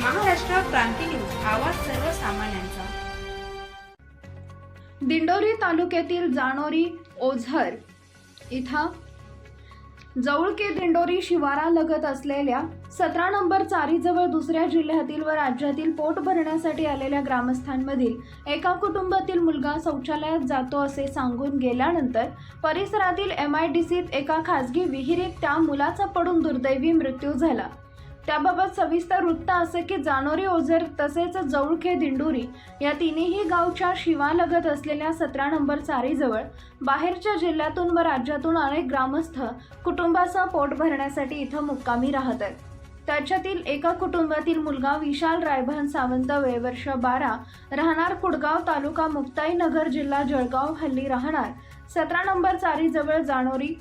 क्रांती news आवाज सर्वसामान्यांचा. दिंडोरी तालुक्यातील जानोरी ओझर इथं जवळके दिंडोरी शिवारालगत असलेल्या सतरा नंबर चारीजवळ दुसऱ्या जिल्ह्यातील व राज्यातील पोट भरण्यासाठी आलेल्या ग्रामस्थांमधील एका कुटुंबातील मुलगा शौचालयात जातो असे सांगून गेल्यानंतर परिसरातील एम आय डी सीत एका खासगी विहिरीत त्या मुलाचा पडून दुर्दैवी मृत्यू झाला. त्याबाबत सविस्तर वृत्त असे की जानोरी ओझर तसेच जवळखे दिंडोरी या तिन्ही गावच्या शिवालगत असलेल्या सतरा नंबर चारीजवळ बाहेरच्या जिल्ह्यातून व राज्यातून अनेक ग्रामस्थ कुटुंबाचा पोट भरण्यासाठी इथं मुक्कामी राहत आहेत. त्याच्यातील एका कुटुंबातील मुलगा विशाल रायभान सावंत वयवर्ष बारा राहणार कुडगाव तालुका मुक्ताईनगर जिल्हा जळगाव हल्ली राहणार. सतरा नंबर चारीजवळ जानोरी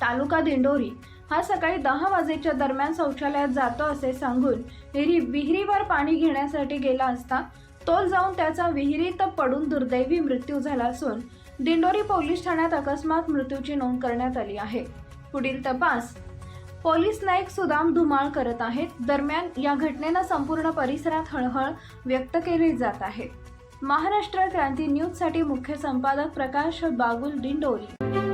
तालुका दिंडोरी हा सकाळी दहा वाजेच्या दरम्यान शौचालयात जातो असे सांगून विहिरी विहिरीवर पाणी घेण्यासाठी गेला असता तोल जाऊन त्याचा विहिरीत पडून दुर्दैवी मृत्यू झाला असून दिंडोरी पोलीस ठाण्यात अकस्मात मृत्यूची नोंद करण्यात आली आहे. पुढील तपास. पोलीस नाईक सुदाम धुमाळ करत आहेत. दरम्यान या घटनेनं संपूर्ण परिसरात हळहळ व्यक्त केली जात आहे. महाराष्ट्र क्रांती न्यूजसाठी मुख्य संपादक प्रकाश बागुल दिंडोरी.